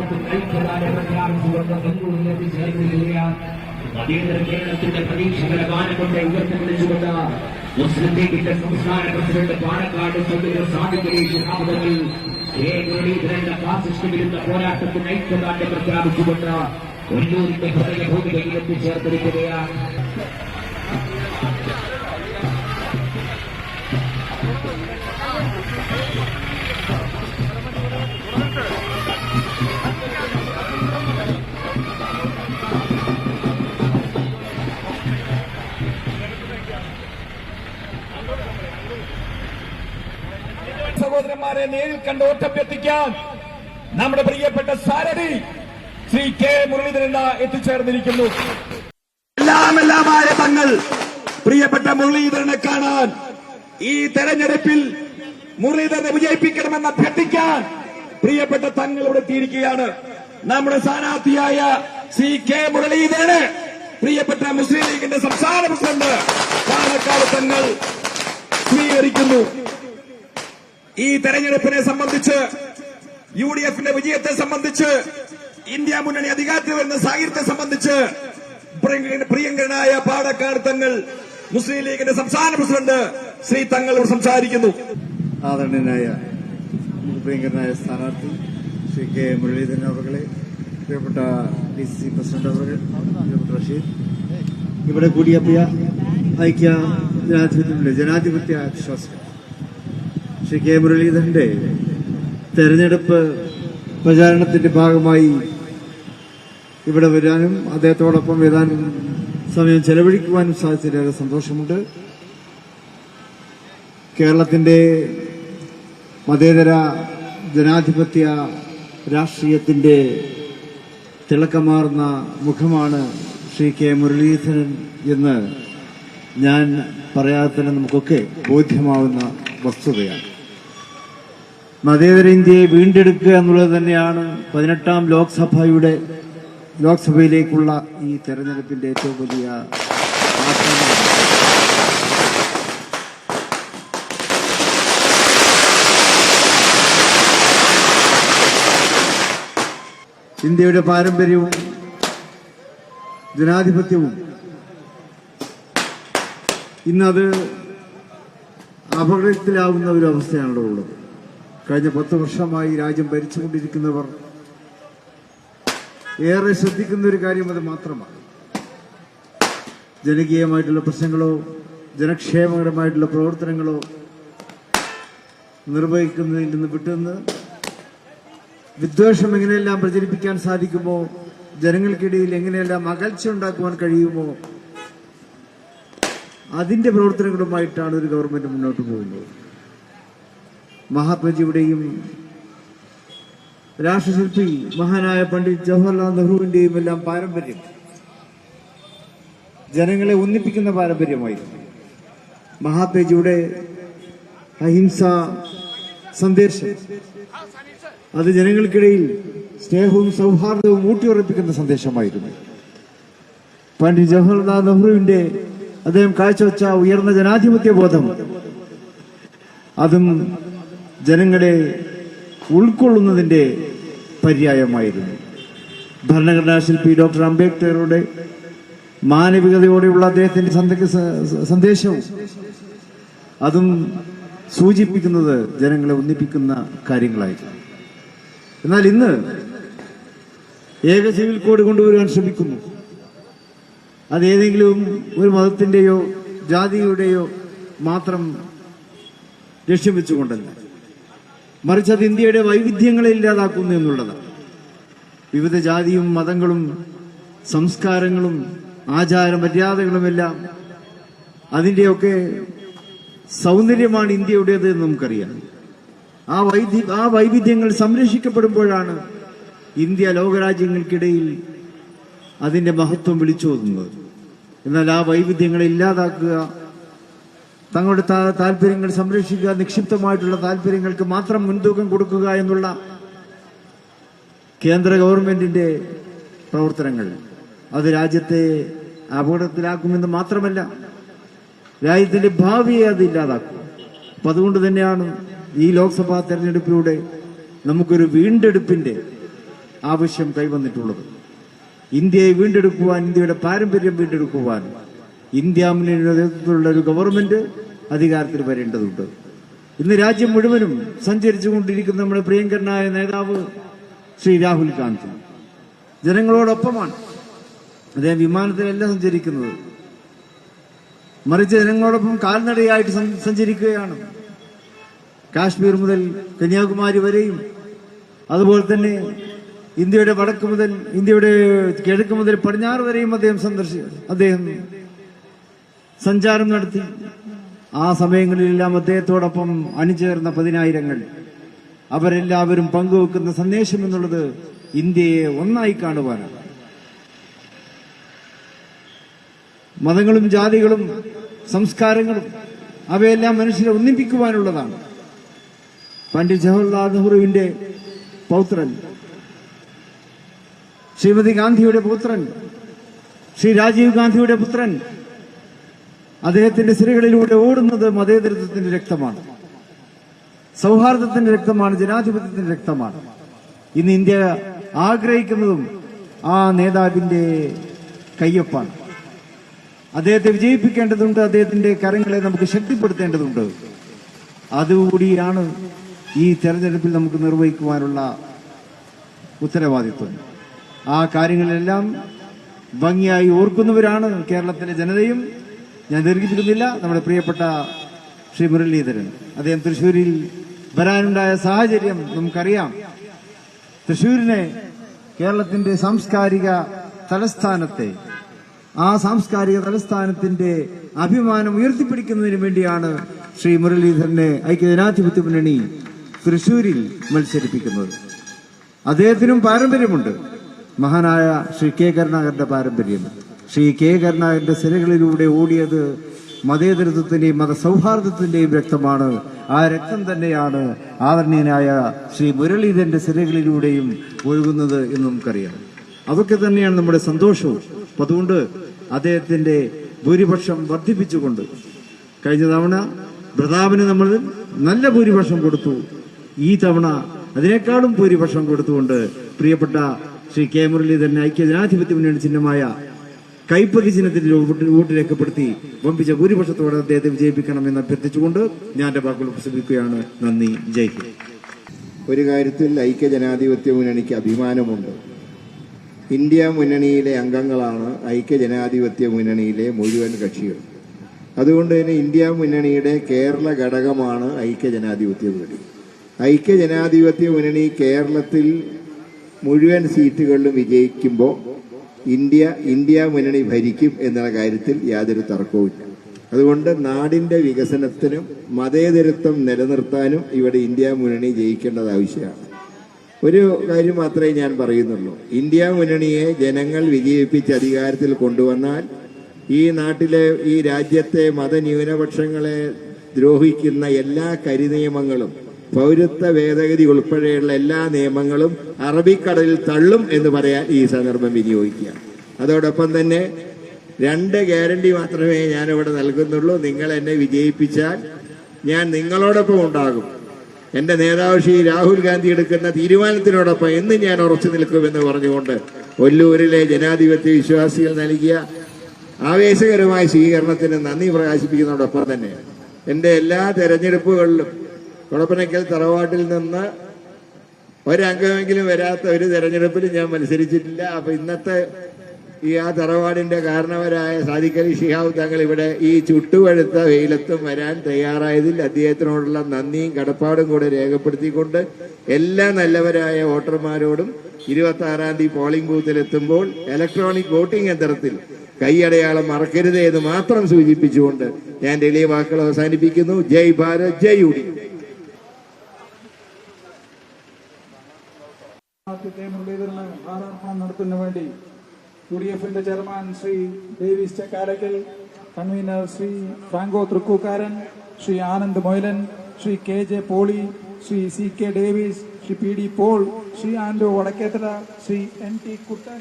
പോരാട്ടത്തിൽ ഐക്യദാർഢ്യം പ്രഖ്യാപിച്ചുകൊണ്ട് ബംഗളൂരുവിലേക്ക് ചേർന്നിരിക്കുകയാണ് മതേതര കേരളത്തിന്റെ പ്രതീക്ഷകളെ ഗാനം കൊണ്ട് ഉയർത്തിപ്പിടിച്ചുകൊണ്ട് മുസ്ലിം ലീഗിന്റെ സംസ്ഥാന പ്രസിഡന്റ് പാലക്കാട് ചൊല്ലുന്ന സാധിക്കലി ശിഹാബുദങ്ങൾ എ മുരളീധരന്റെ ഫാസിസ്റ്റ് വിരുദ്ധ പോരാട്ടത്തിന് ഐക്യദാർഢ്യം പ്രഖ്യാപിച്ചുകൊണ്ട് ഒല്ലൂരിന്റെ ഹൃദയഭൂമികയിൽ എത്തിച്ചേർന്നിരിക്കുകയാണ് സഹോദരന്മാരെ നേരിൽ കണ്ട് ഓട്ടഭ്യർത്ഥിക്കാൻ നമ്മുടെ പ്രിയപ്പെട്ട സാരഥി ശ്രീ കെ മുരളീധരൻ എത്തിച്ചേർന്നിരിക്കുന്നു. എല്ലാം എല്ലാമായ തങ്ങൾ പ്രിയപ്പെട്ട മുരളീധരനെ കാണാൻ ഈ തെരഞ്ഞെടുപ്പിൽ മുരളീധരനെ വിജയിപ്പിക്കണമെന്ന് അഭ്യർത്ഥിക്കാൻ പ്രിയപ്പെട്ട തങ്ങൾ ഇവിടെ എത്തിയിരിക്കുകയാണ്. നമ്മുടെ സ്ഥാനാർത്ഥിയായ സി കെ മുരളീധരന് പ്രിയപ്പെട്ട മുസ്ലിം ലീഗിന്റെ സംസ്ഥാന പ്രസിഡന്റ് പാലക്കാട് തങ്ങൾ സ്വീകരിക്കുന്നു ഈ തെരഞ്ഞെടുപ്പിനെ സംബന്ധിച്ച് യു ഡി എഫിന്റെ വിജയത്തെ സംബന്ധിച്ച് ഇന്ത്യ മുന്നണി അധികാരത്തിൽ വരുന്ന സാഹിത്യത്തെ സംബന്ധിച്ച് പ്രിയങ്കരനായ പാടക്കാട് തങ്ങൾ മുസ്ലിം ലീഗിന്റെ സംസ്ഥാന പ്രസിഡന്റ് ശ്രീ തങ്ങൾ സംസാരിക്കുന്നു. ആദരണീയനായ പ്രിയങ്കരനായ സ്ഥാനാർത്ഥി ശ്രീ കെ. മുരളീധരൻ അവകളെ പ്രിയപ്പെട്ട ഡി സി പ്രസിഡന്റ് അവകൾ പ്രിയപ്പെട്ട റഷീദ് ഇവിടെ കൂടിയ പ്രിയ ഐക്യ ജനാധിപത്യത്തിലെ ജനാധിപത്യ ആശ്വാസം ശ്രീ കെ മുരളീധരന്റെ തെരഞ്ഞെടുപ്പ് പ്രചാരണത്തിന്റെ ഭാഗമായി ഇവിടെ വരാനും അദ്ദേഹത്തോടൊപ്പം ഏതാനും സമയം ചെലവഴിക്കുവാനും സാധിച്ചതിലേറെ സന്തോഷമുണ്ട്. കേരളത്തിന്റെ മതേതര ജനാധിപത്യ രാഷ്ട്രീയത്തിന്റെ തിളക്കമാർന്ന മുഖമാണ് ശ്രീ കെ മുരളീധരൻ എന്ന് ഞാൻ പറയാതെ തന്നെ നമുക്കൊക്കെ ബോധ്യമാവുന്ന വസ്തുതയാണ്. മതേതര ഇന്ത്യയെ വീണ്ടെടുക്കുക എന്നുള്ളത് തന്നെയാണ് പതിനെട്ടാം ലോക്സഭയുടെ ലോക്സഭയിലേക്കുള്ള ഈ തെരഞ്ഞെടുപ്പിന്റെ ഏറ്റവും വലിയ ഇന്ത്യയുടെ പാരമ്പര്യവും ജനാധിപത്യവും ഇന്നത് അപകടത്തിലാവുന്ന ഒരു അവസ്ഥയാണല്ലോ ഉള്ളത്. കഴിഞ്ഞ പത്ത് വർഷമായി രാജ്യം ഭരിച്ചുകൊണ്ടിരിക്കുന്നവർ ഏറെ ശ്രദ്ധിക്കുന്ന ഒരു കാര്യം അത് മാത്രമാണ്. ജനകീയമായിട്ടുള്ള പ്രശ്നങ്ങളോ ജനക്ഷേമകരമായിട്ടുള്ള പ്രവർത്തനങ്ങളോ നിർവഹിക്കുന്നതിൽ നിന്ന് വിട്ടുനിന്ന് വിദ്വേഷം എങ്ങനെയെല്ലാം പ്രചരിപ്പിക്കാൻ സാധിക്കുമോ ജനങ്ങൾക്കിടയിൽ എങ്ങനെയെല്ലാം അകൽച്ച ഉണ്ടാക്കുവാൻ കഴിയുമോ അതിന്റെ പ്രവർത്തനങ്ങളുമായിട്ടാണ് ഒരു ഗവൺമെന്റ് മുന്നോട്ട് പോകുന്നത്. മഹാത്മജിയുടെയും രാഷ്ട്രശില്പി മഹാനായ പണ്ഡിറ്റ് ജവഹർലാൽ നെഹ്റുവിന്റെയും എല്ലാം പാരമ്പര്യം ജനങ്ങളെ ഒന്നിപ്പിക്കുന്ന പാരമ്പര്യമായിരുന്നു. മഹാത്മജിയുടെ അഹിംസ സന്ദേശം അത് ജനങ്ങൾക്കിടയിൽ സ്നേഹവും സൗഹാർദ്ദവും ഊട്ടിയുറപ്പിക്കുന്ന സന്ദേശമായിരുന്നു. പണ്ഡിറ്റ് ജവഹർലാൽ നെഹ്റുവിന്റെ അദ്ദേഹം കാഴ്ചവെച്ച ഉയർന്ന ജനാധിപത്യ ബോധം. അതും ജനങ്ങളെ ഉൾക്കൊള്ളുന്നതിന്റെ പര്യായമായിരുന്നു. ഭരണഘടനാ ശില്പി ഡോക്ടർ അംബേദ്കറുടെ മാനവികതയോടെയുള്ള അദ്ദേഹത്തിന്റെ സന്ദേശവും അതും സൂചിപ്പിക്കുന്നത് ജനങ്ങളെ ഒന്നിപ്പിക്കുന്ന കാര്യങ്ങളായിരുന്നു. എന്നാൽ ഇന്ന് ഏക സിവിൽ കോഡ് കൊണ്ടുവരാൻ ശ്രമിക്കുന്നു. അത് ഏതെങ്കിലും ഒരു മതത്തിന്റെയോ ജാതിയുടെയോ മാത്രം ലക്ഷ്യം വെച്ചുകൊണ്ടല്ല മറിച്ച് അത് ഇന്ത്യയുടെ വൈവിധ്യങ്ങളെ ഇല്ലാതാക്കുന്നു എന്നുള്ളതാണ്. വിവിധ ജാതിയും മതങ്ങളും സംസ്കാരങ്ങളും ആചാര മര്യാദകളുമെല്ലാം അതിന്റെയൊക്കെ സൗന്ദര്യമാണ് ഇന്ത്യയുടേത് എന്ന് നമുക്കറിയാം. ആ വൈദ്യ ആ വൈവിധ്യങ്ങൾ സംരക്ഷിക്കപ്പെടുമ്പോഴാണ് ഇന്ത്യ ലോകരാജ്യങ്ങൾക്കിടയിൽ അതിന്റെ മഹത്വം വിളിച്ചോതുന്നത്. എന്നാൽ ആ വൈവിധ്യങ്ങളെ ഇല്ലാതാക്കുക തങ്ങളുടെ താല്പര്യങ്ങൾ സംരക്ഷിക്കുക നിക്ഷിപ്തമായിട്ടുള്ള താല്പര്യങ്ങൾക്ക് മാത്രം മുൻതൂക്കം കൊടുക്കുക എന്നുള്ള കേന്ദ്ര ഗവൺമെന്റിന്റെ പ്രവർത്തനങ്ങൾ. അത് രാജ്യത്തെ അപകടത്തിലാക്കുമെന്ന് മാത്രമല്ല രാജ്യത്തിന്റെ ഭാവിയെ അത് ഇല്ലാതാക്കും. അപ്പൊ അതുകൊണ്ട് തന്നെയാണ് ഈ ലോക്സഭാ തെരഞ്ഞെടുപ്പിലൂടെ നമുക്കൊരു വീണ്ടെടുപ്പിന്റെ ആവശ്യം കൈവന്നിട്ടുള്ളത്. ഇന്ത്യയെ വീണ്ടെടുക്കുവാൻ ഇന്ത്യയുടെ പാരമ്പര്യം വീണ്ടെടുക്കുവാൻ ഇന്ത്യ നേതൃത്വത്തിലുള്ള ഒരു ഗവൺമെന്റ് അധികാരത്തിൽ വരേണ്ടതുണ്ട്. ഇന്ന് രാജ്യം മുഴുവനും സഞ്ചരിച്ചുകൊണ്ടിരിക്കുന്ന നമ്മുടെ പ്രിയങ്കരനായ നേതാവ് ശ്രീ രാഹുൽ ഗാന്ധി. ജനങ്ങളോടൊപ്പമാണ്. അദ്ദേഹം വിമാനത്തിലല്ല സഞ്ചരിക്കുന്നത്. മറിച്ച് ജനങ്ങളോടൊപ്പം കാൽനടയായിട്ട് സഞ്ചരിക്കുകയാണ്. കാശ്മീർ മുതൽ കന്യാകുമാരി വരെയും അതുപോലെ തന്നെ ഇന്ത്യയുടെ വടക്ക് മുതൽ ഇന്ത്യയുടെ കിഴക്ക് മുതൽ പടിഞ്ഞാറ് വരെയും അദ്ദേഹം സന്ദർശിച്ചു അദ്ദേഹം സഞ്ചാരം നടത്തി. ആ സമയങ്ങളിലെല്ലാം അദ്ദേഹത്തോടൊപ്പം അണിചേർന്ന പതിനായിരങ്ങൾ. അവരെല്ലാവരും പങ്കുവെക്കുന്ന സന്ദേശം എന്നുള്ളത് ഇന്ത്യയെ ഒന്നായി കാണുവാനാണ്. മതങ്ങളും ജാതികളും സംസ്കാരങ്ങളും അവയെല്ലാം മനുഷ്യരെ ഒന്നിപ്പിക്കുവാനുള്ളതാണ്. പണ്ഡിറ്റ് ജവഹർലാൽ നെഹ്റുവിന്റെ പൗത്രൻ ശ്രീമതി ഗാന്ധിയുടെ പുത്രൻ ശ്രീ രാജീവ് ഗാന്ധിയുടെ പുത്രൻ. അദ്ദേഹത്തിന്റെ സിരകളിലൂടെ ഓടുന്നത് മതേതരത്വത്തിന്റെ രക്തമാണ്. സൗഹാർദ്ദത്തിന്റെ രക്തമാണ് ജനാധിപത്യത്തിന്റെ രക്തമാണ്. ഇന്ന് ഇന്ത്യ ആഗ്രഹിക്കുന്നതും ആ നേതാവിന്റെ കയ്യൊപ്പാണ്. അദ്ദേഹത്തെ വിജയിപ്പിക്കേണ്ടതുണ്ട് അദ്ദേഹത്തിന്റെ കരങ്ങളെ നമുക്ക് ശക്തിപ്പെടുത്തേണ്ടതുണ്ട്. അതുകൂടിയാണ് ഈ തെരഞ്ഞെടുപ്പിൽ നമുക്ക് നിർവഹിക്കുവാനുള്ള ഉത്തരവാദിത്വം. ആ കാര്യങ്ങളെല്ലാം ഭംഗിയായി ഓർക്കുന്നവരാണ് കേരളത്തിലെ ജനതയും. ഞാൻ ദീർഘിപ്പിക്കുന്നില്ല. നമ്മുടെ പ്രിയപ്പെട്ട ശ്രീ മുരളീധരൻ. അദ്ദേഹം തൃശ്ശൂരിൽ വരാനുണ്ടായ സാഹചര്യം നമുക്കറിയാം. തൃശ്ശൂരിനെ കേരളത്തിന്റെ സാംസ്കാരിക തലസ്ഥാനത്തെ ആ സാംസ്കാരിക തലസ്ഥാനത്തിന്റെ അഭിമാനം ഉയർത്തിപ്പിടിക്കുന്നതിന് വേണ്ടിയാണ് ശ്രീ മുരളീധരനെ ഐക്യജനാധിപത്യ മുന്നണി തൃശൂരിൽ മത്സരിപ്പിക്കുന്നത്. അദ്ദേഹത്തിനും പാരമ്പര്യമുണ്ട്. മഹാനായ ശ്രീ കെ കരുണാകരന്റെ പാരമ്പര്യം. ശ്രീ കെ കരുണാകരന്റെ സിരകളിലൂടെ ഓടിയത് മതേതരത്വത്തിന്റെയും മതസൗഹാർദ്ദത്തിന്റെയും രക്തമാണ്. ആ രക്തം തന്നെയാണ് ആദരണീയനായ ശ്രീ മുരളീധരന്റെ സിരകളിലൂടെയും ഒഴുകുന്നത് എന്ന് നമുക്കറിയാം. അതൊക്കെ തന്നെയാണ് നമ്മുടെ സന്തോഷവും. അപ്പൊ അതുകൊണ്ട് അദ്ദേഹത്തിന്റെ ഭൂരിപക്ഷം വർദ്ധിപ്പിച്ചുകൊണ്ട് കഴിഞ്ഞ തവണ പ്രതാപന് നമ്മൾ നല്ല ഭൂരിപക്ഷം കൊടുത്തു. ഈ തവണ അതിനേക്കാളും ഭൂരിപക്ഷം കൊടുത്തുകൊണ്ട് പ്രിയപ്പെട്ട ശ്രീ കെ മുരളീധരൻ ഐക്യ ജനാധിപത്യ മുന്നണി ചിഹ്നമായ കൈപ്പതി ചിഹ്നത്തിൽ വോട്ട് രേഖപ്പെടുത്തി വമ്പിച്ച ഭൂരിപക്ഷത്തോടെ അദ്ദേഹത്തെ വിജയിപ്പിക്കണം എന്ന് അഭ്യർത്ഥിച്ചുകൊണ്ട് ഞാൻ എന്റെ വാക്കുകൾ പ്രസംഗിക്കുകയാണ്. നന്ദി. ജയ് ഒരു കാര്യത്തിൽ ഐക്യ ജനാധിപത്യ മുന്നണിക്ക് അഭിമാനമുണ്ട്. ഇന്ത്യ മുന്നണിയിലെ അംഗങ്ങളാണ് ഐക്യ ജനാധിപത്യ മുന്നണിയിലെ മുഴുവൻ കക്ഷികൾ അതുകൊണ്ട് തന്നെ ഇന്ത്യ മുന്നണിയുടെ കേരള ഘടകമാണ് ഐക്യ ജനാധിപത്യ മുന്നണി. ഐക്യ ജനാധിപത്യ മുന്നണി കേരളത്തിൽ മുഴുവൻ സീറ്റുകളിലും വിജയിക്കുമ്പോൾ ഇന്ത്യ ഇന്ത്യ മുന്നണി ഭരിക്കും എന്നുള്ള കാര്യത്തിൽ യാതൊരു തർക്കവുമില്ല അതുകൊണ്ട് നാടിന്റെ വികസനത്തിനും മതേതരത്വം നിലനിർത്താനും ഇവിടെ ഇന്ത്യ മുന്നണി ജയിക്കേണ്ടത് ആവശ്യമാണ്. ഒരു കാര്യം മാത്രമേ ഞാൻ പറയുന്നുള്ളൂ. ഇന്ത്യ മുന്നണിയെ ജനങ്ങൾ വിജയിപ്പിച്ച് അധികാരത്തിൽ കൊണ്ടുവന്നാൽ ഈ നാട്ടിലെ ഈ രാജ്യത്തെ മതന്യൂനപക്ഷങ്ങളെ ദ്രോഹിക്കുന്ന എല്ലാ കരിനിയമങ്ങളും പൗരത്വ ഭേദഗതി ഉൾപ്പെടെയുള്ള എല്ലാ നിയമങ്ങളും അറബിക്കടലിൽ തള്ളും എന്ന് പറയാൻ ഈ സന്ദർഭം വിനിയോഗിക്കുക അതോടൊപ്പം തന്നെ രണ്ട് ഗ്യാരണ്ടി മാത്രമേ ഞാനിവിടെ നൽകുന്നുള്ളൂ. നിങ്ങൾ എന്നെ വിജയിപ്പിച്ചാൽ ഞാൻ നിങ്ങളോടൊപ്പം ഉണ്ടാകും. എന്റെ നേതാവ് ശ്രീ രാഹുൽ ഗാന്ധി എടുക്കുന്ന തീരുമാനത്തിനോടൊപ്പം എന്ന് ഞാൻ ഉറച്ചു നിൽക്കുമെന്ന് പറഞ്ഞുകൊണ്ട് ഒല്ലൂരിലെ ജനാധിപത്യ വിശ്വാസികൾ നൽകിയ ആവേശകരമായ സ്വീകരണത്തിന് നന്ദി പ്രകാശിപ്പിക്കുന്നതോടൊപ്പം തന്നെ എന്റെ എല്ലാ തെരഞ്ഞെടുപ്പുകളിലും കുളപ്പനക്കൽ തറവാട്ടിൽ നിന്ന് ഒരംഗമെങ്കിലും വരാത്ത ഒരു തെരഞ്ഞെടുപ്പിൽ ഞാൻ മത്സരിച്ചിട്ടില്ല. അപ്പൊ ഇന്നത്തെ ഈ ആ തറവാടിന്റെ കാരണവരായ സാദിഖലി ഷിഹാബ് തങ്ങൾ ഇവിടെ ഈ ചുട്ടുപഴുത്ത വെയിലത്തും വരാൻ തയ്യാറായതിൽ അദ്ദേഹത്തിനോടുള്ള നന്ദിയും കടപ്പാടും കൂടെ രേഖപ്പെടുത്തിക്കൊണ്ട് എല്ലാ നല്ലവരായ വോട്ടർമാരോടും ഇരുപത്തി ആറാം തീയതി പോളിംഗ് ബൂത്തിലെത്തുമ്പോൾ ഇലക്ട്രോണിക് വോട്ടിംഗ് യന്ത്രത്തിൽ കൈയടയാളം മറക്കരുത് എന്ന് മാത്രം സൂചിപ്പിച്ചുകൊണ്ട് ഞാൻ എളിയ വാക്കുകൾ അവസാനിപ്പിക്കുന്നു. ജയ് ഭാരത് ജയ് യു ഡി ആദ്യത്തെ മുരളീധരന് ഭാരാർപ്പണം നടത്തുന്നതിന് വേണ്ടി യു ഡി എഫിന്റെ chairman Shri Davis Chakkalakkal convener Shri Franco Thrikkookkaran Shri Anand Moilan Shri K J Poly Shri C K Davis Shri P D Paul Shri Ando Vadakkethala Shri N T Kuttan.